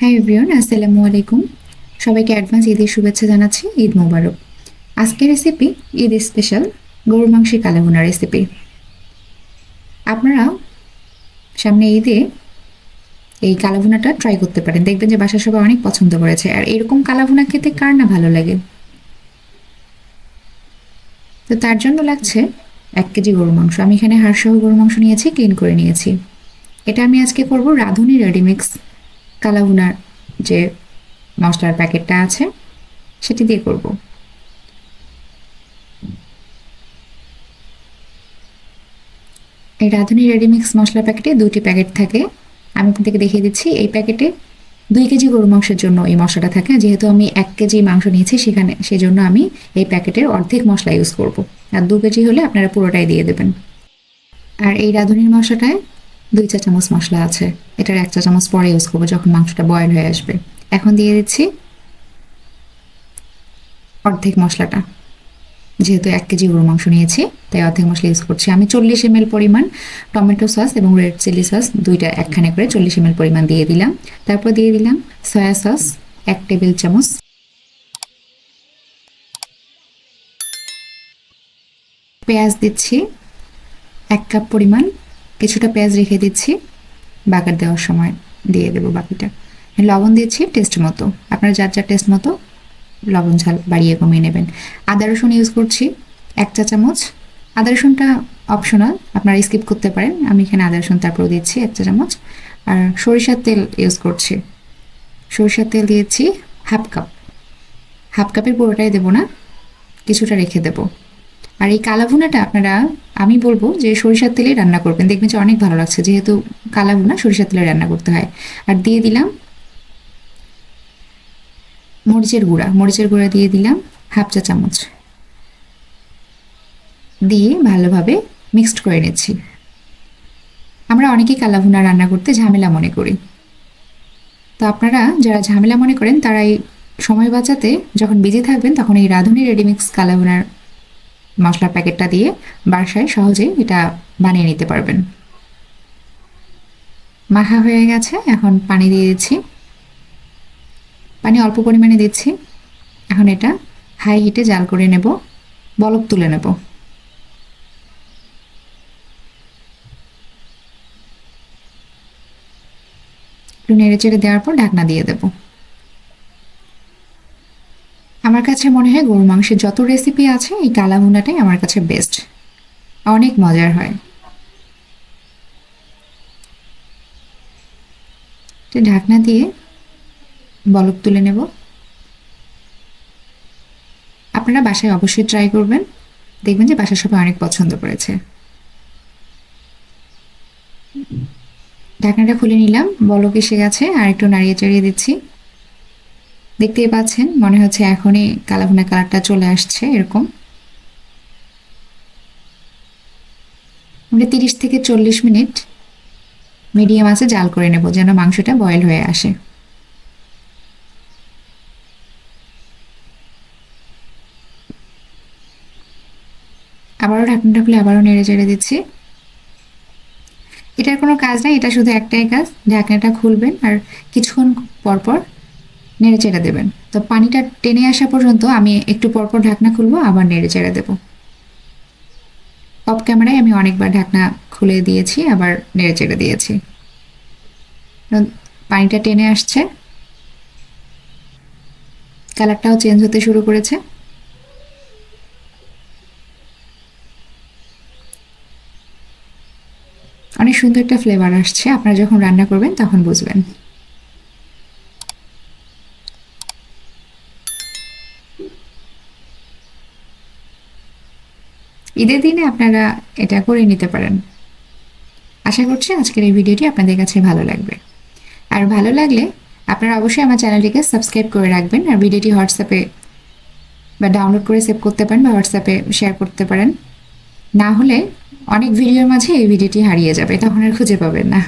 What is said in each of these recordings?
হ্যাঁ এভরিওন আসসালামু আলাইকুম। সবাইকে অ্যাডভান্স ঈদের শুভেচ্ছা জানাচ্ছি, ঈদ মোবারক। আজকের রেসিপি ঈদ স্পেশাল গরুর মাংসের কালাভুনা রেসিপি আপনারা সামনে ঈদে এই কালাভুনাটা ট্রাই করতে পারেন। দেখবেন যে বাসার সবাই অনেক পছন্দ করেছে। আর এরকম কালাভুনা খেতে কার না ভালো লাগে? তো তার জন্য লাগছে এক কেজি গরুর মাংস। আমি এখানে হাড়সহ গরুর মাংস নিয়েছি ক্লিন করে নিয়েছি। এটা আমি আজকে করব রাঁধুনি রেডিমিক্স কালাভুনার যে মশলার প্যাকেটটা আছে, সেটি দিয়ে করব। এই রাঁধুনি রেডিমিক্স মশলার প্যাকেটে দুটি প্যাকেট থাকে। আমি ওখান থেকে দেখিয়ে দিচ্ছি, এই প্যাকেটে দুই কেজি গরু মাংসের জন্য এই মশলাটা থাকে। যেহেতু আমি এক কেজি মাংস নিয়েছি, সেখানে, সেজন্য আমি এই প্যাকেটের অর্ধেক মশলা ইউজ করব। আর দু কেজি হলে আপনারা পুরোটাই দিয়ে দেবেন। আর এই রাঁধুনির মশলাটায় দুই চা চামচ মশলা আছে। এটার এক চা চামচ পরে ইউজ করব যখন মাংসটা বয়েল হয়ে আসবে। এখন দিয়ে দিচ্ছি অর্ধেক মশলাটা। যেহেতু এক কেজি গরু মাংস নিয়েছি, তাই অর্ধেক মশলা ইউজ করছি। আমি চল্লিশ এম পরিমাণ টমেটো সস এবং রেড চিলি সস দুইটা একখানে করে চল্লিশ এম পরিমাণ দিয়ে দিলাম। তারপর দিয়ে দিলাম সয়া সস এক টেবিল চামচ। পেঁয়াজ দিচ্ছি এক কাপ পরিমাণ। কিছুটা পেঁয়াজ রেখে দিচ্ছি। বাগার দেওয়ার সময় দিয়ে দেবো বাকিটা। লবণ দিচ্ছি টেস্ট মতো। আপনার যার যার টেস্ট মতো লবণ ঝাল বাড়িয়ে কমিয়ে নেবেন। আদা রসুন ইউজ করছি, এক চা চামচ। আদা রসুনটা অপশনাল আপনারা স্কিপ করতে পারেন। আমি এখানে আদা রসুন তারপরেও দিচ্ছি এক চা চামচ। আর সরিষার তেল ইউজ করছি। সরিষার তেল দিয়েছি হাফ কাপ হাফ কাপের পুরোটাই দেবো না, কিছুটা রেখে দেবো। আর এই কালাভুনাটা আপনারা, আমি বলব যে সরিষার তেলে রান্না করবেন। দেখবেন যে অনেক ভালো লাগছে, যেহেতু কালাভুনা সরিষার তেলে রান্না করতে হয়। আর দিয়ে দিলাম মরিচের গুঁড়া। মরিচের গুঁড়া দিয়ে দিলাম হাফ চা চামচ। দিয়ে ভালোভাবে মিক্সড করে নিচ্ছি। আমরা অনেকেই কালাভুনা রান্না করতে ঝামেলা মনে করি। তো আপনারা যারা ঝামেলা মনে করেন, তারা এই সময় বাঁচাতে যখন বিজি থাকবেন, তখন এই রাঁধুনি রেডিমিক্স কালাভুনার মশলার প্যাকেটটা দিয়ে বাসায় সহজে এটা বানিয়ে নিতে পারবেন। মাখা হয়ে গেছে, এখন পানি দিয়ে দিচ্ছি। পানি অল্প পরিমাণে দিচ্ছি। এখন এটা হাই হিটে জাল করে নেব, বলক তুলে নেব। একটু নেড়ে চেড়ে দেওয়ার পর ঢাকনা দিয়ে দেব। আমার কাছে মনে হয় গরু মাংসের যত রেসিপি আছে, এই কালা ভুনাটাই আমার কাছে বেস্ট অনেক মজার হয়। ঢাকনা দিয়ে বলক তুলে নেব। আপনারা বাসায় অবশ্যই ট্রাই করবেন। দেখবেন যে বাসার সবাই অনেক পছন্দ করেছে। ঢাকনাটা খুলে নিলাম। বলক এসে গেছে। আর একটু নাড়িয়ে চাড়িয়ে দিচ্ছি। দেখতেই পাচ্ছেন, মনে হচ্ছে এখনই কালাভুনা কালারটা চলে আসছে এরকম। আমরা তিরিশ থেকে চল্লিশ মিনিট মিডিয়াম আছে, জাল করে নেব যেন মাংসটা বয়েল হয়ে আসে। আবারও ঢাকনাটা খুলে আবারও নেড়ে চেড়ে দিচ্ছি। এটার কোনো কাজ নাই, এটা শুধু একটাই কাজ, ঢাকনাটা খুলবেন আর কিছুক্ষণ পরপর নেড়ে চেড়ে দেবেন। তো পানিটা টেনে আসা পর্যন্ত আমি একটু পরপর ঢাকনা খুলবো, আবার নেড়ে চেড়ে দেবো। অফ ক্যামেরায় আমি অনেকবার ঢাকনা খুলে দিয়েছি, আবার নেড়ে চেড়ে দিয়েছি। পানিটা টেনে আসছে। কালারটাও চেঞ্জ হতে শুরু করেছে। অনেক সুন্দর একটা ফ্লেভার আসছে। আপনারা যখন রান্না করবেন, তখন বুঝবেন। ঈদের দিনে আপনারা এটা করে নিতে পারেন। আশা করছি আজকের এই ভিডিওটি আপনাদের কাছে ভালো লাগবে। আর ভালো লাগলে আপনারা অবশ্যই আমার চ্যানেলটিকে সাবস্ক্রাইব করে রাখবেন আর ভিডিওটি হোয়াটসঅ্যাপে বা ডাউনলোড করে সেভ করতে পারেন বা হোয়াটসঅ্যাপে শেয়ার করতে পারেন। না হলে অনেক ভিডিওর মাঝে এই ভিডিওটি হারিয়ে যাবে, তখন আর খুঁজে পাবেন না।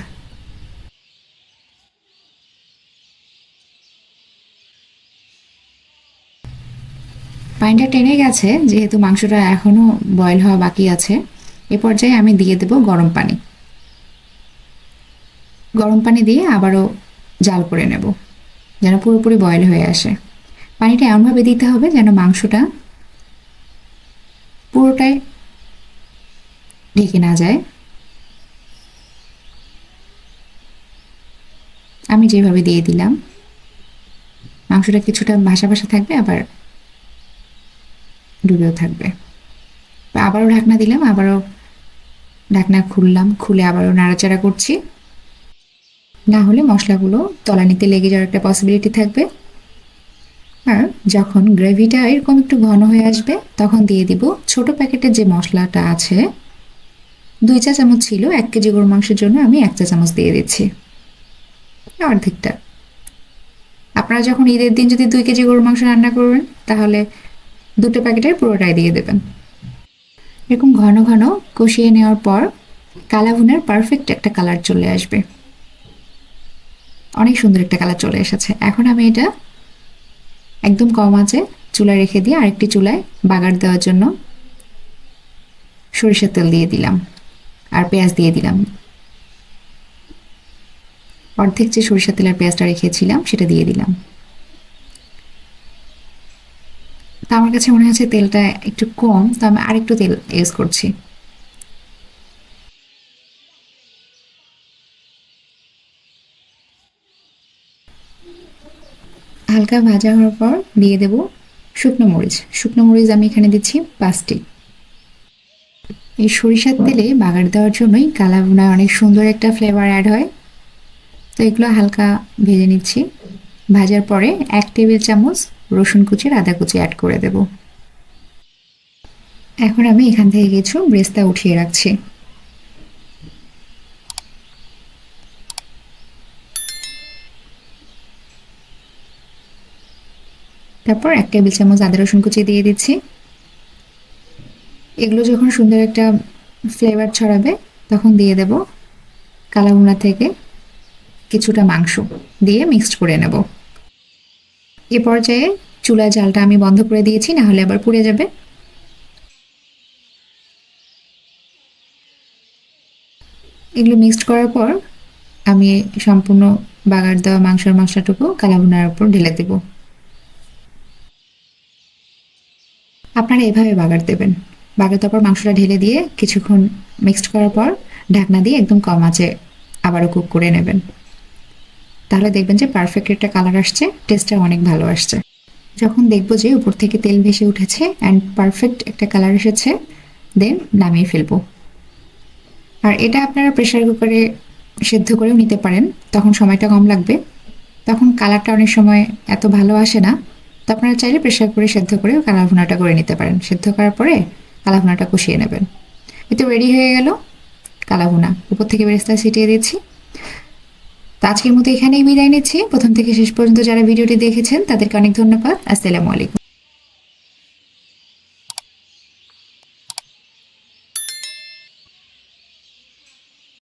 পানিটা টেনে গেছে, যেহেতু মাংসটা এখনও বয়েল হওয়া বাকি আছে, এ পর্যায়ে আমি দিয়ে দেব গরম পানি। গরম পানি দিয়ে আবারও জাল করে নেব, যেন পুরোপুরি বয়েল হয়ে আসে। পানিটা এমনভাবে দিতে হবে যেন মাংসটা পুরোটাই ঢেকে না যায়। আমি যেভাবে দিয়ে দিলাম, মাংসটা কিছুটা ভাসা ভাসা থাকবে, আবার ডুবেও থাকবে। আবারও ঢাকনা দিলাম, আবারও ঢাকনা খুললাম, খুলে আবারও নাড়াচাড়া করছি। না হলে মশলাগুলো তলানিতে লেগে যাওয়ার একটা পসিবিলিটি থাকবে। আর যখন গ্রেভিটা এরকম একটু ঘন হয়ে আসবে, তখন দিয়ে দিব ছোট প্যাকেটের যে মশলাটা আছে, দুই চা চামচ ছিল, এক কেজি গরু মাংসের জন্য আমি এক চা চামচ দিয়ে দিচ্ছি। অর্ধেকটা। আপনারা যখন ঈদের দিন যদি দুই কেজি গরুর মাংস রান্না করবেন, তাহলে দুটো প্যাকেটের পুরোটাই দিয়ে দেবেন। এরকম ঘন ঘন কষিয়ে নেওয়ার পর কালাভুনের পারফেক্ট একটা কালার চলে আসবে। অনেক সুন্দর একটা কালার চলে এসেছে। এখন আমি এটা একদম কম আছে চুলায় রেখে দিয়ে আরেকটি চুলায় বাগার দেওয়ার জন্য সরিষার তেল দিয়ে দিলাম আর পেঁয়াজ দিয়ে দিলাম। অর্ধেক যে সরিষার তেলের পেঁয়াজটা রেখেছিলাম সেটা দিয়ে দিলাম। তা আমার কাছে মনে হচ্ছে তেলটা একটু কম, তো আমি আরেকটু তেল ইউজ করছি। হালকা ভাজা হওয়ার পর দিয়ে দেব শুকনো মরিচ। শুকনো মরিচ আমি এখানে দিচ্ছি পাঁচটি। এই সরিষার তেলে বাগার দেওয়ার জন্যই কালা ভুনায় অনেক সুন্দর একটা ফ্লেভার অ্যাড হয়। তো এগুলো হালকা ভেজে নিচ্ছি। ভাজার পরে এক টেবিল চামচ রসুন কুচির আদা কুচি অ্যাড করে দেব। এখন আমি এখান থেকে কিছু ব্রেস্তা উঠিয়ে রাখছি। তারপর এক টেবিল চামচ আদা রসুন কুচি দিয়ে দিচ্ছি। এগুলো যখন সুন্দর একটা ফ্লেভার ছড়াবে, তখন দিয়ে দেব কালাভুনা থেকে কিছুটা মাংস দিয়ে মিক্সড করে নেব। এ পর্যায়ে চুলার জালটা আমি বন্ধ করে দিয়েছি না হলে আবার পুড়ে যাবে। এগুলো মিক্সড করার পর আমি সম্পূর্ণ বাগার দেওয়া মাংসের মশলাটুকু কালাভুনার উপর ঢেলে দেব। আপনারা এভাবে বাগার দেবেন। বাগার দেওয়ার পর মাংসটা ঢেলে দিয়ে কিছুক্ষণ মিক্সড করার পর ঢাকনা দিয়ে একদম কম আঁচে আবারও কুক করে নেবেন। তাহলে দেখবেন যে পারফেক্ট একটা কালার আসছে টেস্টটা অনেক ভালো আসছে। যখন দেখব যে উপর থেকে তেল ভেসে উঠেছে অ্যান্ড পারফেক্ট একটা কালার এসেছে দেন নামিয়ে ফেলব। আর এটা আপনারা প্রেশার কুকারে সেদ্ধ করেও নিতে পারেন, তখন সময়টা কম লাগবে। তখন কালারটা অনেক সময় এত ভালো আসে না, তো আপনারা চাইলে প্রেশার কুকারে সেদ্ধ করেও কালার ভুনাটা করে নিতে পারেন। সেদ্ধ করার পরে কালার ভুনাটা কষিয়ে নেবেন। এতে রেডি হয়ে গেল কালাভুনা উপর থেকে বেরেস্তা ছিটিয়ে দিচ্ছি। তো আজকের মতো এখানেই বিদায় নিচ্ছি। প্রথম থেকে শেষ পর্যন্ত যারা ভিডিওটি দেখেছেন, তাদেরকে অনেক ধন্যবাদ। আসসালামু আলাইকুম।